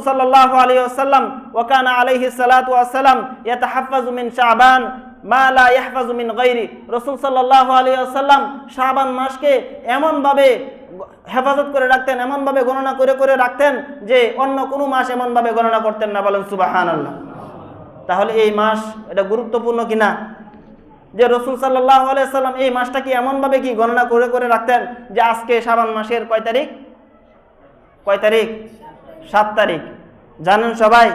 সাল্লাল্লাহু আলাইহি ওয়াসাল্লাম, ওয়া কানা আলাইহি সালাতু ওয়াসসালাম ইয়াতাহাফাজু মা লা ইয়াহফাজু গায়রি। রাসূল সাল্লাল্লাহু আলাইহি ওয়াসাল্লাম শাবান মাসকে এমন ভাবে হেফাজত করে রাখতেন এমন ভাবে গণনা করে করে রাখতেন যে অন্য কোনো মাস এমন ভাবে গণনা করতেন না। বলেন, সুবহানাল্লাহ। তাহলে এই মাস এটা গুরুত্বপূর্ণ কিনা? যে রসুল সাল্লাহ সাল্লাম এই মাসটা কি এমনভাবে কি গণনা করে করে রাখতেন যে আজকে শাবান মাসের কয় তারিখ? কয় তারিখ? সাত তারিখ। জানেন সবাই?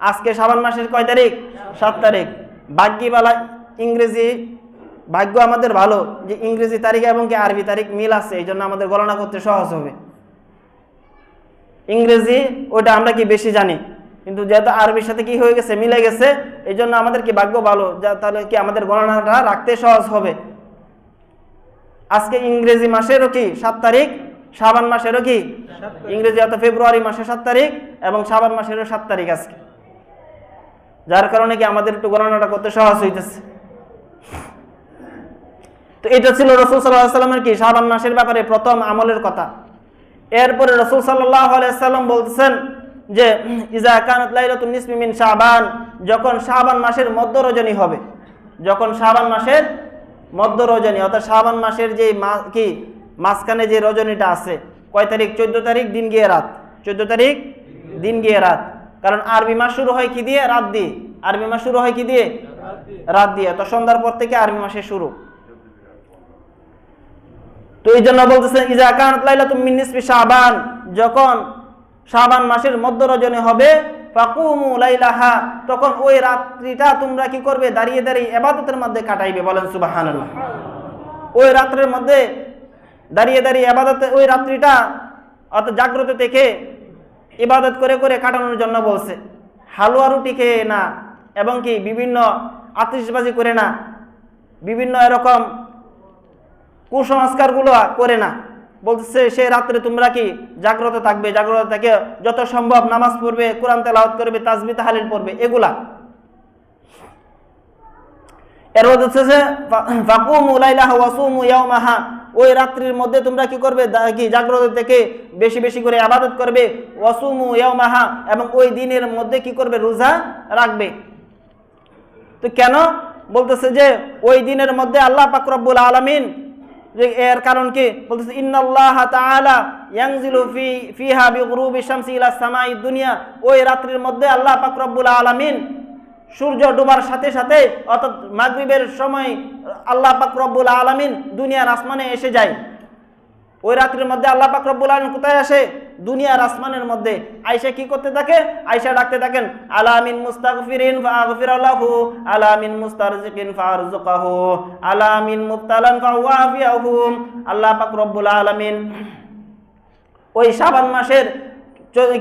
আজকে শাবান মাসের কয় তারিখ? সাত তারিখ। ভাগ্যিবালা ইংরেজি, ভাগ্য আমাদের ভালো যে ইংরেজি তারিখ এবং কি আরবি তারিখ মিল আছে, এই জন্য আমাদের গণনা করতে সহজ হবে। ইংরেজি ওটা আমরা কি বেশি জানি? কিন্তু যেহেতু আরবির সাথে কি হয়ে গেছে, মিলে গেছে, এই জন্য আমাদের কি ভাগ্য ভালো? যা তাহলে কি আমাদের গণনাটা রাখতে সহজ হবে? আজকে ইংরেজি মাসেরও কি সাত তারিখ? শ্রাবণ মাসেরও কি? ইংরেজি অত ফেব্রুয়ারি মাসের সাত তারিখ এবং শ্রাবণ মাসেরও সাত তারিখ আজকে। যার কারণে কি আমাদের একটু গণনাটা করতে সহজ হইতেছে। তো এটা ছিল রসুল সাল্লামের কি? শ্রাবণ মাসের ব্যাপারে প্রথম আমলের কথা। এরপরে রসুল সাল্লাম বলতেছেন যে, ইজা কানাত শাবান যখন শাবান মাসের মধ্য রজনী হবে, যখন শাবান মাসের মধ্য রজনী, অর্থাৎ শাবান মাসের যে কি মাঝখানে যে রজনীটা আছে, কয় তারিখ? চোদ্দ তারিখ, দিন গিয়ে রাত। চোদ্দ তারিখ, দিন গিয়ে রাত। কারণ আরবি মাস শুরু হয় কি দিয়ে? রাত দিয়ে। আরবি মাস শুরু হয় কি দিয়ে? রাত দিয়ে। তো সন্ধ্যার পর থেকে আরবি মাসে শুরু। তো এই জন্য বলতেছেন ইজা কানাত লাইলাতুম মিন নিসফি শাবান। যখন শাবান মাসের মধ্য রজনী হবে, ফাকুমু লাইলাহা, তখন ওই রাত্রিটা তোমরা কি করবে? দাঁড়িয়ে দাঁড়িয়ে এবাদতের মধ্যে কাটাইবে। বলেন সুবহানাল্লাহ। ওই রাত্রের মধ্যে দাঁড়িয়ে দাঁড়িয়ে এবাদতে ওই রাত্রিটা অত জাগ্রত থেকে ইবাদত করে করে কাটানোর জন্য বলছে। হালুয়া রুটি খেয়ে না এবং কি বিভিন্ন আতিশবাজি করে না, বিভিন্ন এরকম কুসংস্কারগুলো করে না। বলতেছে সে রাত্রে তোমরা কি জাগ্রত থাকবে? জাগ্রত থেকে যত সম্ভব নামাজ পড়বে, কোরআন তেলাওয়াত করবে, তাজবি, তাহালিল পড়বে, এগুলা। এর মধ্যে হচ্ছে যে ওই রাত্রির মধ্যে তোমরা কি করবে? কি জাগ্রত থেকে বেশি বেশি করে আবাদত করবে? ওয়াসুমু ইয়াওমাহা, এবং ওই দিনের মধ্যে কি করবে? রোজা রাখবে। তো কেন? বলতেছে যে, ওই দিনের মধ্যে আল্লাহ পাক রব্বুল আলামিন, যে এর কারণ কি? বলতেছে ইয়ানজিলু ফি ইলা সামাই দুনিয়া। ওই রাত্রির মধ্যে আল্লাহ পাক রব্বুল আলামিন সূর্য ডোবার সাথে সাথে অর্থাৎ মাগরিবের সময় আল্লাহ পাক রব্বুল আলামিন দুনিয়ার আসমানে এসে যায়। ওই রাত্রির মধ্যে আল্লাহ পাক রব্বুল আলামিন কোথায় আসে? দুনিয়ার আসমানের মধ্যে। আয়সা কি করতে থাকে? আয়সা ডাকতে থাকেন আলামিন মুস্তাগফিরিন ফাগফির লাহু আলামিন মুস্তারজিকিন ফারজুকাহু আলামিন মুবতালান ফাওয়াফিয়াহু আল্লাহ পাক রব্বুল আলামিন ওই শাবান মাসের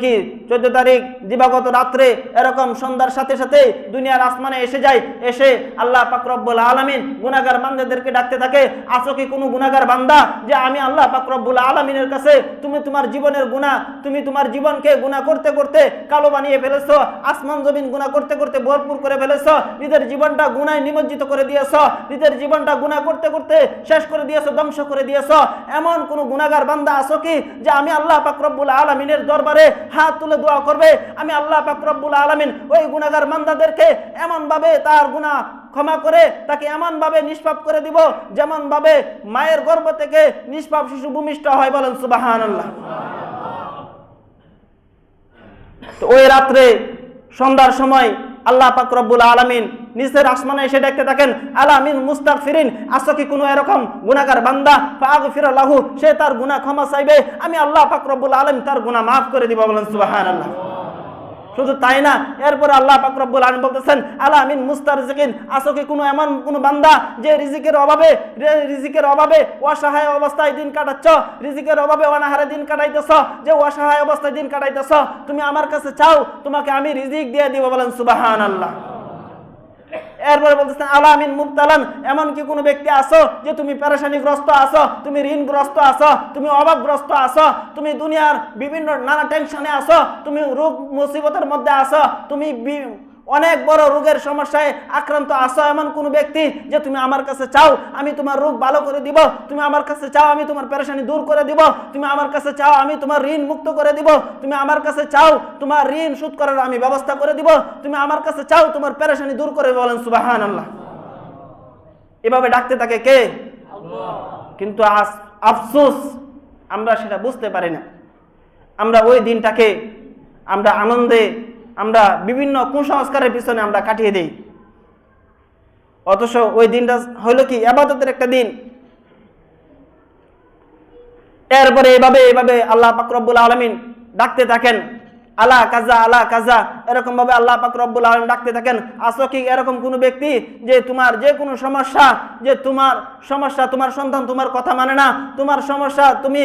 কি চোদ্দ তারিখ দিবাগত রাত্রে এরকম সন্ধ্যার সাথে সাথে দুনিয়ার আসমানে এসে যায়, এসে আল্লাহ পাকরব্বুল আলমিন গুনাগার বান্দাদেরকে ডাকতে থাকে আসো কি কোনো গুনাগার বান্দা যে আমি আল্লাহ পাকরব্বুল আলমিনের কাছে তুমি তোমার জীবনের গুণা তুমি তোমার জীবনকে গুণা করতে করতে কালো বানিয়ে ফেলেছো, আসমান জমিন গুণা করতে করতে ভরপুর করে ফেলেছো, নিজের জীবনটা গুনায় নিমজ্জিত করে দিয়েছ, নিজের জীবনটা গুণা করতে করতে শেষ করে দিয়েছ, ধ্বংস করে দিয়েছ, এমন কোনো গুনাগার বান্দা আসো কি যে আমি আল্লাহ পাকরব্বুল আলমিনের দরবারে হাত তুলে দোয়া করবে। আমি আল্লাহ পাকরব্বুল আলমিন ওই গুনাগার বান্দাদেরকে এমন ভাবে তার গুণা ক্ষমা করে তাকে এমন ভাবে নিষ্পাপ করে দিব যেমন ভাবে মায়ের গর্ভ থেকে নিষ্পাপ শিশু ভূমিষ্ঠ হয় বলেন সুবাহান আল্লাহ ওই রাত্রে সন্ধ্যার সময় আল্লাহ পাক রব্বুল আলামিন নিচের আসমানে এসে দেখতে থাকেন আলামিন মুস্তাক ফিরিন আসো কি কোনো এরকম গুনাহগার বান্দা? ফাগ লাহু, সে তার গুনাহ ক্ষমা চাইবে। আমি আল্লাহ পাক রব্বুল আলামিন তার গুনাহ মাফ করে দিব। বলেন সুবাহান আল্লাহ শুধু তাই না, এরপরে আল্লাহ পাক রব্বুল আল্লাহ বলতেছেন মুস্তার মুস্তারজিকিন আসো কি কোনো এমন কোনো বান্দা যে রিজিকের অভাবে রিজিকের অভাবে অসহায় অবস্থায় দিন কাটাচ্ছ? রিজিকের অভাবে অনাহারে দিন কাটাইতেছ? যে অসহায় অবস্থায় দিন কাটাইতেছ? তুমি আমার কাছে চাও, তোমাকে আমি রিজিক দিয়ে দিব। বলেন, সুবহানাল্লাহ। এরপরে বলতেছেন আলামিন মুবতালান। এমন কি কোনো ব্যক্তি আসো যে তুমি পেরেশানিগ্রস্ত আছো, তুমি ঋণগ্রস্ত আছো, তুমি অভাবগ্রস্ত আছো, তুমি দুনিয়ার বিভিন্ন নানা টেনশনে আসো তুমি রোগ মুসিবতের মধ্যে আছো, তুমি অনেক বড় রোগের সমস্যায় আক্রান্ত আসো এমন কোনো ব্যক্তি যে তুমি আমার কাছে চাও, আমি তোমার রোগ ভালো করে দিব, তুমি আমার কাছে চাও, আমি তোমার পেরেশানি দূর করে দিব, তুমি আমার কাছে চাও, আমি তোমার ঋণ মুক্ত করে দিব, তুমি আমার কাছে চাও, তোমার ঋণ শোধ করার আমি ব্যবস্থা করে দিব, তুমি আমার কাছে চাও, তোমার পেরেশানি দূর করে বলেন সুবাহান আল্লাহ এভাবে ডাকতে থাকে কে? কিন্তু আফসোস, আমরা সেটা বুঝতে পারি না। আমরা ওই দিনটাকে, আমরা আনন্দে আমরা বিভিন্ন কুসংস্কারের পিছনে আমরা কাটিয়ে দিই। অথচ ওই দিনটা হইল কি? আবাদতের একটা দিন। এরপরে এইভাবে এইভাবে আল্লাহ পাকরব্বুল আলমিন ডাকতে থাকেন, আলা কাজা আলা কাজা। এরকম ভাবে আল্লাহ পাক রব্বুল আলম ডাকতে থাকেন, আসো কি এরকম কোনো ব্যক্তি যে তোমার যে কোনো সমস্যা, যে তোমার সমস্যা তোমার সন্তান তোমার কথা মানে না, তোমার সমস্যা তুমি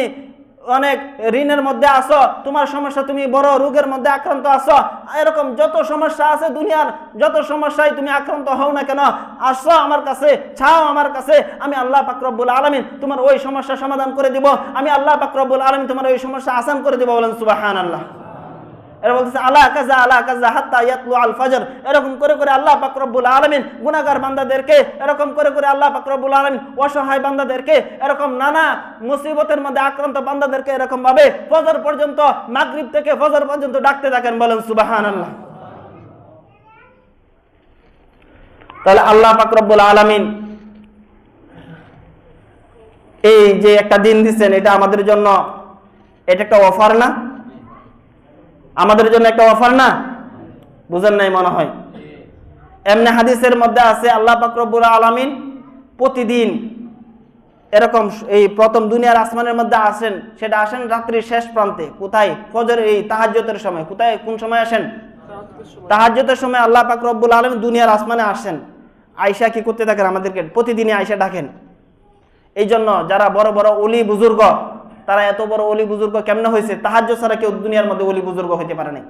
অনেক ঋণের মধ্যে আসো তোমার সমস্যা তুমি বড় রোগের মধ্যে আক্রান্ত আসো এরকম যত সমস্যা আছে দুনিয়ার, যত সমস্যায় তুমি আক্রান্ত হও না কেন, আসো আমার কাছে, ছাও আমার কাছে, আমি আল্লাহ পাকরব্বুল আলমিন তোমার ওই সমস্যা সমাধান করে দিব, আমি আল্লাহ পাকরব্বুল আলমিন তোমার ওই সমস্যা আসান করে দিব বলেন সুবাহান আল্লাহ এরা বলতেছে, আলা কাজা আলা কাজা হাত্তা ইয়াতলু আল ফাজর। এরকম করে করে আল্লাহ পাক রব্বুল আলামিন গুনাহগার বান্দাদেরকে এরকম করে করে আল্লাহ পাক রব্বুল আলামিন অসহায় বান্দাদেরকে এরকম নানা মুসিবতের মধ্যে আক্রান্ত বান্দাদেরকে এরকম ভাবে ফজর পর্যন্ত, মাগরিব থেকে ফজর পর্যন্ত ডাকতে থাকেন বলেন, সুবহানাল্লাহ। তাহলে আল্লাহ পাক রব্বুল আলামিন এই যে একটা দিন দিচ্ছেন, এটা আমাদের জন্য, এটা একটা অফার না? আমাদের জন্য একটা অফার না? বুঝেন নাই, মনে হয়। এমনি হাদিসের মধ্যে আছে, আল্লাহ পাকরবুল আলমিন প্রতিদিন এরকম এই প্রথম দুনিয়ার আসমানের মধ্যে আসেন, সেটা আসেন রাত্রির শেষ প্রান্তে। কোথায়? ফজর, এই তাহাজ্যতের সময়। কোথায়? কোন সময় আসেন? তাহাজ্যতের সময় আল্লাহ পাক রব্বুল আলম দুনিয়ার আসমানে আসেন। আয়সা কি করতে থাকেন আমাদেরকে? প্রতিদিনই আয়সা ডাকেন। এই জন্য যারা বড় বড় অলি বুজুর্গ তারা এত বড় অলি বুজুর্গ কেমন হয়েছে? তাহাজ্য ছাড়া কেউ দুনিয়ার মধ্যে অলি বুজুর্গ হইতে পারে নাই।